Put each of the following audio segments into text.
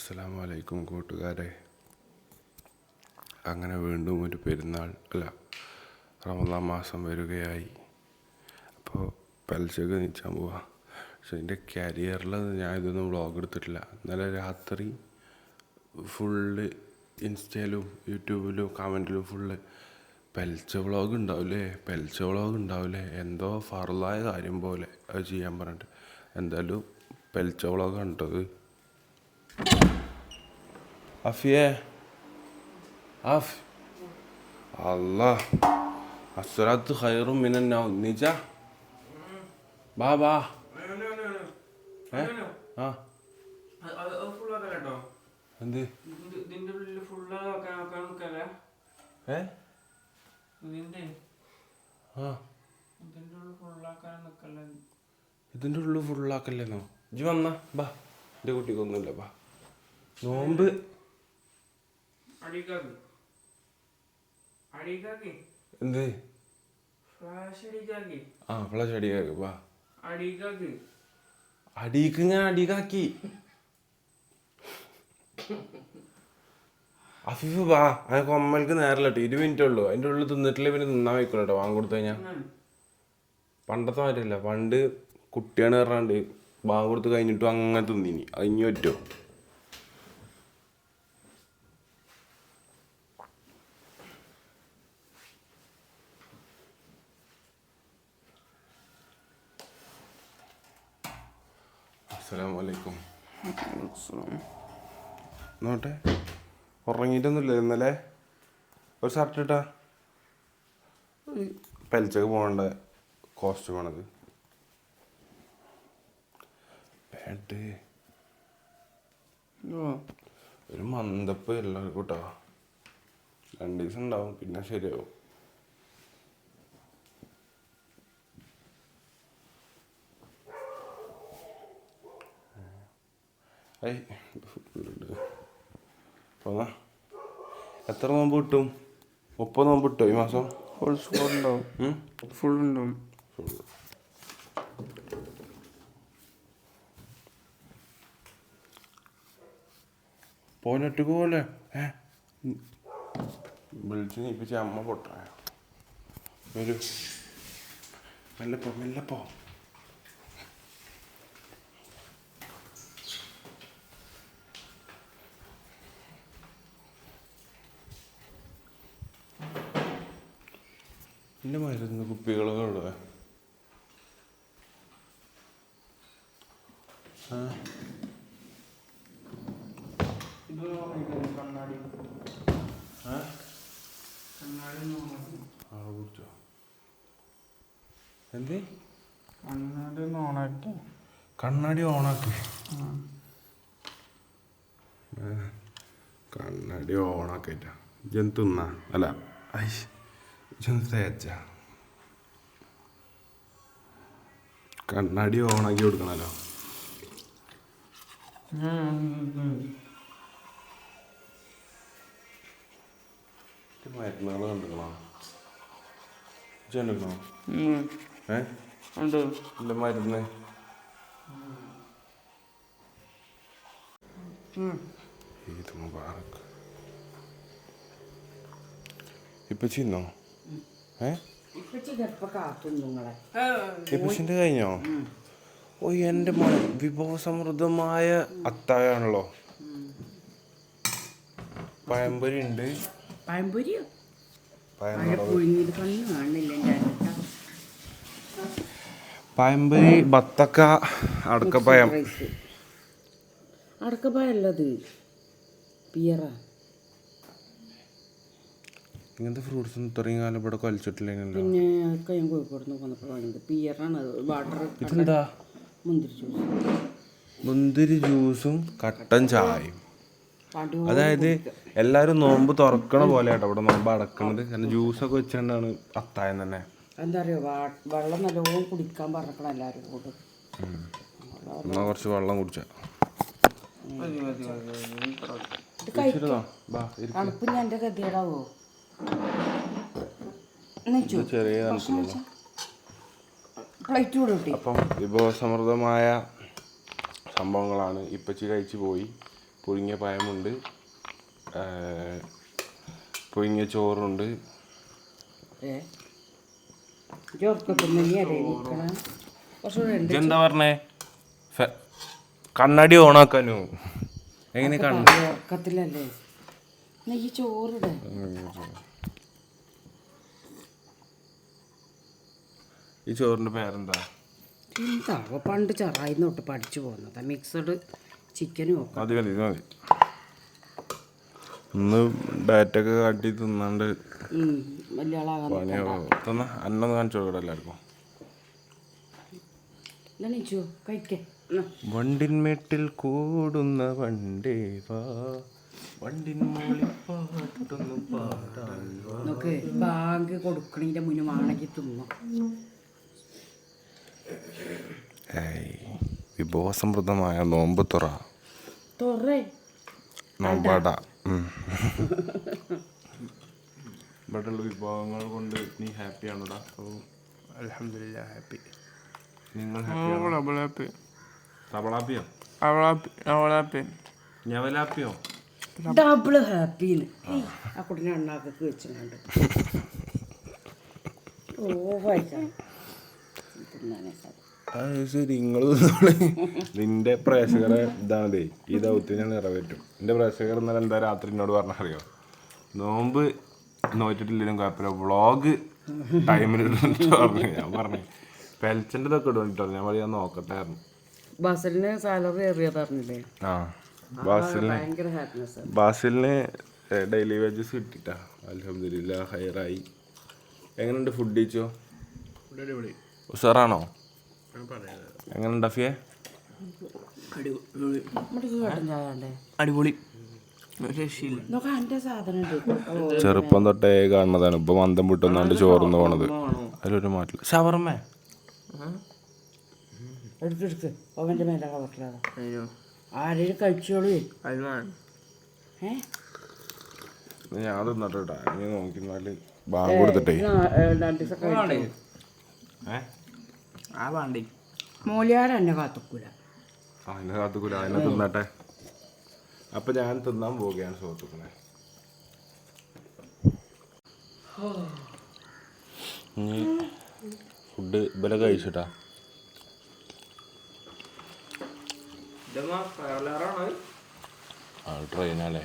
അസ്സലാമു വലൈക്കും കൂട്ടുകാരെ. അങ്ങനെ വീണ്ടും ഒരു പെരുന്നാൾ അല്ല റമദാൻ മാസം വരികയായി. അപ്പോൾ പലിശക്ക് നിൽക്കാൻ പോവാം. പക്ഷെ എന്റെ കരിയറിൽ ഞാൻ ഇതൊന്നും വ്ളോഗ് എടുത്തിട്ടില്ല. ഇന്നലെ രാത്രി ഫുള്ള് ഇൻസ്റ്റയിലും യൂട്യൂബിലും കമന്റിലും ഫുള്ള് പെൽച്ച വ്ളോഗ് ഉണ്ടാവില്ലേ? പെൽച്ച വ്ളോഗ് ഉണ്ടാവില്ലേ? എന്തോ ഫറലായ കാര്യം പോലെ അത് ചെയ്യാൻ പറഞ്ഞിട്ട്. എന്തായാലും പെൽച്ച വ്ളോഗ് കണ്ടത് അഫിയേ അഫ് അല്ലാ അസ്വലാത്ത് ഖൈറും മിനന്നാ നിജ ബാ ബാ ഏ ആ എന്ത്? ഇതിന്റെ ഉള്ളിൽ ഫുള്ളാക്കാൻ ആക്കാൻ നിൽക്കല്ലേ ഏ? ഇതിന്റെ ആ. ഇതിന്റെ ഉള്ളിൽ ഫുള്ളാക്കാൻ നിൽക്കല്ലേ ഇതിന്റെ ഉള്ളിൽ ഫുള്ളാക്കല്ലേന്നോ ഇജ്ജ് വന്നാ. ബാ. എന്റെ കുട്ടിക്കൊന്നുമില്ല ബാ. നോമ്പ്. എന്ത്? ആ ഫ്ലാഷ് അടിക്കാക്ക് വാ. അടിക്ക് ഞാൻ അടിക്കാക്കി. അഫിഫ് വാ. അത് കൊമ്മൽക്ക് നേരല്ലോ ഇരു മിനിറ്റ് ഉള്ളൂ. അതിന്റെ ഉള്ളിൽ തിന്നിട്ടില്ലേ പിന്നെ തിന്നാൻ വയ്ക്കുള്ളൂ കേട്ടോ വാങ്ങി കൊടുത്തു കഴിഞ്ഞാൽ പണ്ടത്തെ മാറ്റില്ല പണ്ട് കുട്ടിയാണ് പറഞ്ഞാണ്ട് വാങ്ങി കൊടുത്ത് കഴിഞ്ഞിട്ടും അങ്ങനെ തിന്നിനി. അതിഞ്ഞു പറ്റുമോ അസ്സലാമു അലൈക്കും. നോട്ടെ? ഉറങ്ങിയിട്ടൊന്നുമില്ല ഇന്നലെ. ഒരു ഷർട്ട് ഇട്ടാ. പെൽച്ചക്ക് പോകേണ്ട കോസ്റ്റ്യൂമാണത്. പാന്റ് ഒരു മന്ദപ്പ് എല്ലാവർക്കും കേട്ടോ രണ്ട് ദിവസം ഉണ്ടാവും പിന്നെ ശരിയാവും. ഏയ് പോന്നാ എത്ര നോമ്പ് കിട്ടും? മുപ്പത് നോമ്പ് കിട്ടും ഈ മാസം? ഫുൾ ഉണ്ടാവും? ഫുൾ ഉണ്ടാവും പോയിട്ട് പോലെ ഏ? വിളിച്ച് നീപ്പിച്ച് അമ്മ പൊട്ടായ വരൂ. മെല്ലപ്പോ മെല്ലപ്പോ എന്റെ മരുന്ന് കുപ്പികളൊക്കെ ഉള്ളത് ഇത് നോക്കിക്കോ, കണ്ണാടി ഏ കണ്ണാടി നോക്കി ആളെ കുടിച്ചോ? എന്ത്? കണ്ണാടി ഓണാക്കി കണ്ണാടി ഓണാക്കി കണ്ണാടി ഓണാക്കിട്ട ജന്തുന്ന അല്ല ഐ ജന്തു തേച്ച? കണ്ണാടി ഓണാക്കി കൊടുക്കണല്ലോ. മരുന്നുകൾ കണ്ടുക്കണോ ചെണ്ടുക്കണോ ഏ? എന്റെ മരുന്ന്. ഈദ് മുബാറക്. ഇപ്പൊ ചിന്നോ ഏ? നിങ്ങളെ. കഴിഞ്ഞോ? ഓ എന്റെ മോൻ വിഭവസമൃദ്ധമായ അത്താഴാണല്ലോ പഴംപൊരി ഉണ്ട്. പഴംപൊരിയോ? പഴംപൊരി. ബത്തക്ക അടക്കപ്പയം അടക്കപ്പായല്ലത് പിയറ. ഇങ്ങനത്തെ ഫ്രൂട്ട്സ് ഒന്നും ഇത്രയും കാലം ഇവിടെ കൊലിച്ചിട്ടില്ലെങ്കിലോ? പിന്നെ കയ്യും ഞാൻ കോഴിക്കോട് നിന്ന് വന്നപ്പോൾ വാങ്ങിയത് പിയറാണ് അത്. വാട്ടർ ഇതെന്താ? മുന്തിരി ജ്യൂസ് മുന്തിരി ജ്യൂസും കട്ടൻ ചായയും. അതായത് എല്ലാവരും നോമ്പ് തുറക്കണ പോലെ കേട്ടോ ഇവിടെ നോമ്പ് അടക്കണത്. കാരണം ജ്യൂസൊക്കെ വെച്ചുകൊണ്ടാണ് അത്തായം തന്നെ. എന്താ പറയുക വെള്ളം നല്ലോണം കുടിക്കാൻ പറഞ്ഞക്കണം എല്ലാവരും കൂടെ. എന്നാ കുറച്ച് വെള്ളം കുടിച്ച. തണുപ്പ് ഞാൻ എന്റെ ഗതികേടാവോ? ചെറിയ പ്ലേറ്റ് കൂടെ കിട്ടി അപ്പം വിഭവസമൃദ്ധമായ സംഭവങ്ങളാണ്. ഇപ്പച്ചി കഴിച്ചു പോയി. പുഴുങ്ങിയ പയമുണ്ട് പുഴുങ്ങിയ ചോറുണ്ട്. എന്താ പറഞ്ഞേ? കണ്ണടി ഓണാക്കാനു? എങ്ങനെ കണ്ണു? ചോറിടെ. ഈ ചോറിന്റെ പേരെന്താ? എന്താ? പണ്ട് ചെറായി തൊട്ട് പഠിച്ചു പോകുന്നതാ. മിക്സഡ് ചിക്കനും ഒക്കെ. മതി മതി ഇത് മതി. ഇന്ന് ഡയറ്റൊക്കെ കാട്ടി തിന്നാണ്ട് ഉം, വലിയ ആളാകാൻ തന്ന അന്നൊന്ന് കാണിച്ചു കൊടുക്കട്ടെ എല്ലാവർക്കും. നിച്ചു കഴിക്കേ. എന്നാ. വണ്ടിന്മേട്ടിൽ കൂടുന്ന വണ്ടേ വാ. വണ്ടിൻ മോളിൽ പാട്ടൊന്ന് പാടാൻ. നോക്ക് ബാങ്ക് തിന്നു. വിഭവസമൃദ്ധമായ നോമ്പ് തുറ. നോമ്പട. ഇവിടെയുള്ള വിഭവങ്ങൾ കൊണ്ട് നീ ഹാപ്പി ആണോടാ അലഹമില്ല ഹാപ്പി. നിങ്ങൾ തവളാപ്പിയോ ഞവലാപ്പിയോ? ഡബിൾ ഹാപ്പിന്ന്. ആ കുട്ടിനെ അണ്ണാക്കൊക്കെ വെച്ചിട്ടുണ്ട്. ഓ വായിക്കാം ശരി നിങ്ങൾ നിന്റെ പ്രേക്ഷകരെ ഇതാണതേ ഈ ദൗത്യം ഞാൻ നിറവേറ്റും. എന്റെ പ്രേക്ഷകർ ഇന്നലെ എന്താ രാത്രി എന്നോട് പറഞ്ഞറിയോ? നോമ്പ് നോറ്റിട്ടില്ലെങ്കിലും കുഴപ്പമില്ല. വ്ളോഗ് ടൈമിൽ പറഞ്ഞു. ഞാൻ പറഞ്ഞു പെൽച്ചന്റെ ഇതൊക്കെ ഇടും ഞാൻ പറയാ നോക്കട്ടായിരുന്നു ബസലിന് സാലറി ഏറിയതറിഞ്ഞില്ലേ ആ ബാസിലിന് ബാസിലിന് ഡെയിലി വേജസ് കിട്ടിട്ടാ. അലഹമില്ല ഹയറായി എങ്ങനെയുണ്ട് ഫുഡ് കഴിച്ചോ? ഉഷാറാണോ ചായ ഉണ്ടേ. അടിപൊളി ചെറുപ്പം തൊട്ടേ കാണുന്നതാണ്. ഇപ്പൊ മന്ദം വിട്ടൊന്നാണ്ട് ചോർന്നു പോണത്. അതിലൊരു മാറ്റില്ല ഷവർമ്മ? എടുത്തെടുത്ത് അവന്റെ മേലെ അയ്യോ. ആരെയും കഴിച്ചോളൂ. ഞാൻ തിന്നട്ടെ നോക്കി ബാങ്ക് കൊടുത്തിട്ടേ രണ്ട് ദിവസം കഴിച്ചു ഏ ആ വേണ്ടേ മൂലിയാർ എന്നെ കാത്തക്കൂല. അതിനെ കാത്തുക്കൂല. അതിനെ തിന്നട്ടെ. അപ്പൊ ഞാൻ തിന്നാൻ പോവുകയാണ് സുഹൃത്തുക്കളെ. ഫുഡ് ഇവരെ കഴിച്ചിട്ടാ? ട്രെയിനല്ലേ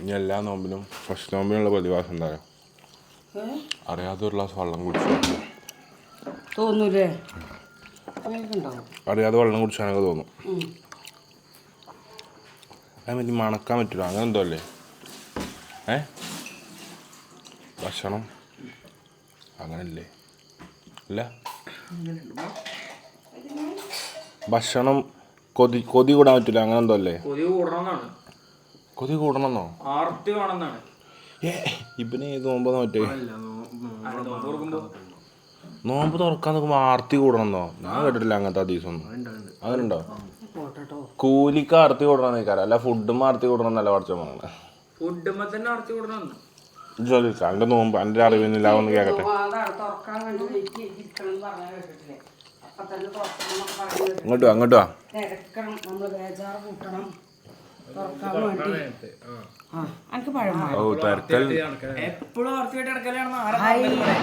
ഇനി എല്ലാ നോമ്പിനും ഫസ്റ്റ് നോമ്പിനുള്ള പ്രതിഭാസം എന്താ? അറിയാതെ ഒരു ഗ്ലാസ് വെള്ളം കുടിച്ചു തോന്നൂലേ? അറിയാതെ വെള്ളം കുടിച്ചാനൊക്കെ തോന്നും. അതിന് പറ്റി മണക്കാൻ പറ്റില്ല അങ്ങനെ എന്തോ അല്ലേ? ഏ? ഭക്ഷണം? അങ്ങനല്ലേ? അല്ല? ഭക്ഷണം കൊതി കൊതി കൂടാൻ പറ്റില്ല അങ്ങനെ എന്തോ അല്ലേ? കൊതി കൂടണമെന്നാണ് കൊതി കൂടണമെന്നോ ആർത്തി വേണമെന്നാണ് ഏത് നോമ്പ് നോറ്റേ ഓർക്കുമ്പോ നോമ്പ് തുറക്കാൻ നോക്കുമ്പോൾ ആർത്തി കൂടണമെന്നോ ഞാൻ കേട്ടിട്ടില്ല അങ്ങനത്തെ അതീസൊന്നും പോട്ടോ കൂലിക്ക് ആർത്തി കൂടണം നിൽക്കാറ് അല്ല ഫുഡും ആർത്തി കൂടണം എന്നല്ല പഠിച്ച പോകണേ ഫുഡുമ്പോ തന്നെ ആർത്തി എന്റെ നോമ്പ് അന്റെ അറിവില്ല ഒന്ന് കേൾക്കട്ടെ അങ്ങോട്ടോ അങ്ങോട്ട് തുറക്കാൻ വേണ്ടി. എനിക്ക് പഴം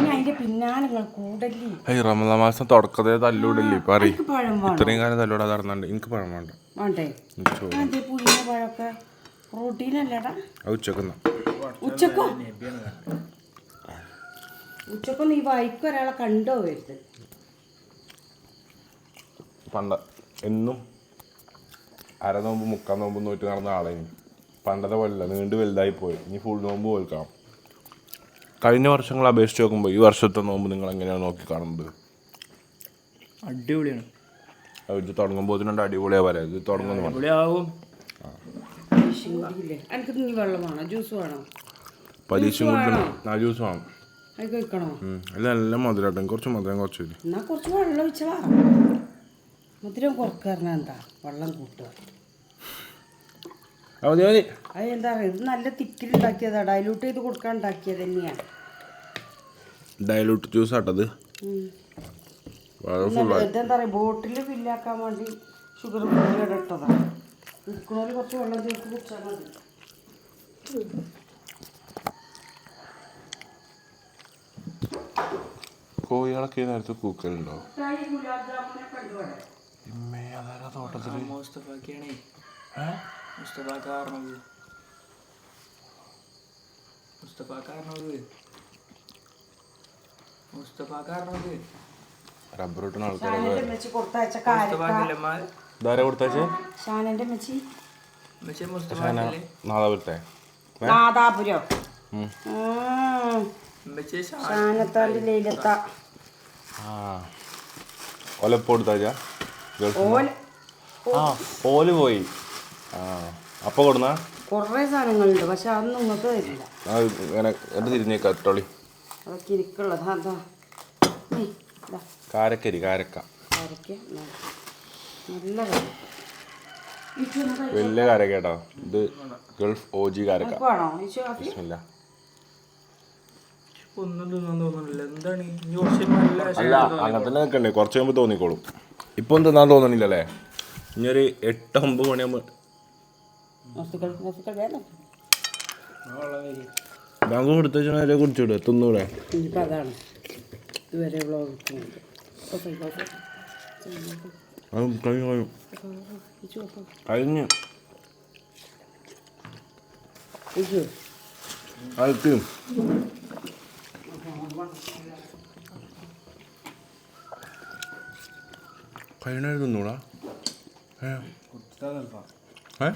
അതിന്റെ പിന്നാലെ നിങ്ങൾ കൂടല്ലേ? റമദാ മാസം തുടക്കത്തെ തല്ലൂടല്ലേ ഇത്രയും കാലം നടന്നുണ്ട് എനിക്ക് പഴം വേണ്ട. വേണ്ടേ? പഴമൊക്കെ. ഉച്ചക്കുന്ന. ഉച്ചക്കോ? ഉച്ചക്കോ നീ വൈക്ക് ഒരാളെ കണ്ടോ വരുത് പണ്ട എന്നും അര നോമ്പ് മുക്കാൽ നോമ്പ് നോറ്റ് നടന്ന ആളായി പണ്ടത്തെ പോലല്ല നീണ്ട് വലുതായി പോയി. ഇനി ഫുൾ നോമ്പ് പോൽക്കാം കഴിഞ്ഞ വർഷങ്ങൾ അപേക്ഷിച്ച് നോക്കുമ്പോൾ ഈ വർഷത്തെ നോമ്പ് നിങ്ങൾ എങ്ങനെയാണ് നോക്കി കാണുന്നത്? അടിപൊളിയാണ്. ഇത് തുടങ്ങുമ്പോൾ ഇതിനുണ്ട് അടിപൊളിയാ പറയാം. ഇത് തുടങ്ങുന്നു അടിപൊളിയാവും. എനിക്ക് നീ വെള്ളം വേണോ? ജ്യൂസ് വേണോ? പരീക്ഷ ആ ജ്യൂസ് വേണം. അത് കഴിക്കണോ? അല്ല നല്ല മധുരം കുറച്ച് മധുരം കുറച്ച് എന്നാ കുറച്ച് വെള്ളം ഒഴിച്ചവാ മധുരം കുറക്കാറിന എന്താ? വെള്ളം കൂട്ടുക. മതി മതി അത് എന്താ പറയുക? ഇത് നല്ല തിക്കിലുണ്ടാക്കിയതാ ഡൈലൂട്ട് ചെയ്ത് കൊടുക്കാൻ ഉണ്ടാക്കിയത് തന്നെയാണ്. ഡൈലൂട്ട് ജ്യൂസ് ആട്ടത്. ഇതെന്താ പറയുക? ബോട്ടിൽ ഫില്ലാക്കാൻ വേണ്ടി ഷുഗർ കൂടുതൽ ഇട്ടതാണ് ഇരിക്കണോൽ കുറച്ച് വെള്ളം ചേർത്ത് കുടിച്ചാൽ മതി. കോഴികളൊക്കെ നേരത്തെ കൂക്കലുണ്ടോ? ഗുലാബ് ജാമുനെ അതാരാ തോട്ടത്തിൽ? മുസ്തഫാക്കാണേ. മുസ്തഫാക്ക പറഞ്ഞത് മുസ്തഫാക്ക പറഞ്ഞത് മുസ്തഫാക്ക പറഞ്ഞത് റബ്ബർ ഇട്ടുന്ന ആൾക്കാരെ കൊടുത്തേ ഷാനന്റെ മെച്ചി നാദാപുരത്തെ. നാദാപുരം? ഷാനത്താന്റെ ലൈലത്ത. ആ. ഓല ആ ഓൽ പോയി. ആ അപ്പൊ കൊടുന്ന? കുറേ സാധനങ്ങളുണ്ട് പക്ഷെ അതൊന്നും ഇങ്ങോട്ട് തരില്ല ആ ഇങ്ങനെ എന്ത് തിരിഞ്ഞേക്കാ അതൊക്കെ എനിക്കുള്ളത് അതാ കാരക്കരി കാരക്ക. കാരക്ക നല്ല വലിയ കാരക്ക കേട്ടോ. ഇത് ഗൾഫ് ഓ ജി കാരക്ക. അല്ല അങ്ങനെ തന്നെ നിൽക്കണ്ടേ കുറച്ച് കഴിയുമ്പോൾ തോന്നിക്കോളും. ഇപ്പം തിന്നാൻ തോന്നണില്ലല്ലേ? ഇനിയൊരു ഒരു എട്ട് ഒമ്പത് മണിയാകുമ്പോൾ വേണം ബാങ്ക് കൊടുത്തേച്ചാൽ കുടിച്ചൂടെ തിന്നൂടെ? കഴിഞ്ഞു ഇതുവരെ കഴിഞ്ഞ തിന്നൂടാ ഏ ഏ?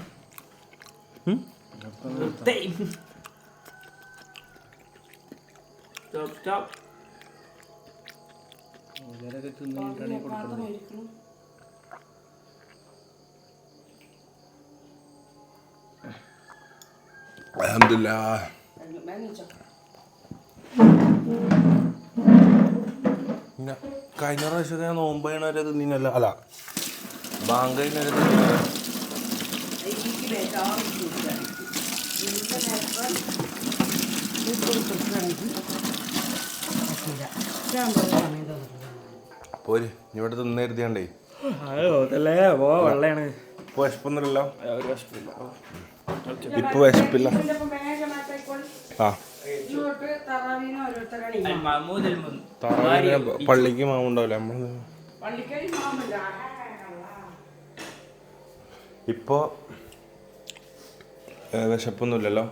സ്റ്റോപ്പ് സ്റ്റോപ്പ് അൽഹംദുലില്ലാ പിന്നെ കഴിഞ്ഞ പ്രാവശ്യത്തെ ഞാൻ നോമ്പ് ചെയ്യണവരെ തിന്നിനല്ല. അല്ല ബാങ്ക് കഴിഞ്ഞവരെ തിന്നിനല്ല പോര് ഇവിടെ തിന്ന് കരുതിയാണ്ടേ. അതല്ലേ? പോ വെള്ളയാണ്. ഇപ്പൊ വിശപ്പൊന്നുമില്ല ഇപ്പൊ വിശപ്പില്ല. ആ. താറാവിനെ പള്ളിക്ക് മാവുണ്ടാവില്ല നമ്മൾ ഇപ്പോൾ വിശപ്പൊന്നുമില്ലല്ലോ?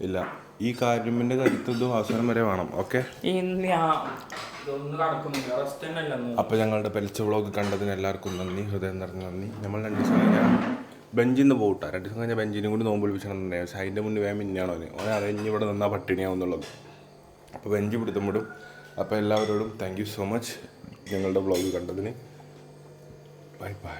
ഇല്ല. ഈ കാര്യമിന്റെ കരുത്ത് അവസരം വരെ വേണം ഓക്കെ? ഇന്ന് ഞാൻ ഇതൊന്നും കടക്കുന്നില്ല. റെസ്റ്റ് തന്നെ അല്ല അപ്പോൾ ഞങ്ങളുടെ പെലിച്ച വ്ളോഗ് കണ്ടതിന് എല്ലാവർക്കും നന്ദി. ഹൃദയം നിറഞ്ഞ നന്ദി. നമ്മൾ രണ്ട് ദിവസം കഴിഞ്ഞാൽ ബെഞ്ചിൽ നിന്ന് പോകട്ടെ രണ്ട് ദിവസം കഴിഞ്ഞാൽ ബെഞ്ചിനും കൂടി നോമ്പ് വിളിച്ചിട്ടുണ്ടായിരുന്നു പക്ഷേ അതിന്റെ മുന്നേ വേഗം മിന്നാണോ അവന്. ഓനെ അറിഞ്ഞ് ഇവിടെ നിന്നാ പട്ടിണിയാവും എന്നുള്ളത് അപ്പോൾ ബെഞ്ച് പിടുത്തം വിടും അപ്പോൾ എല്ലാവരോടും താങ്ക് യു സോ മച്ച് ഞങ്ങളുടെ ബ്ലോഗ് കണ്ടതിന് ബൈ ബൈ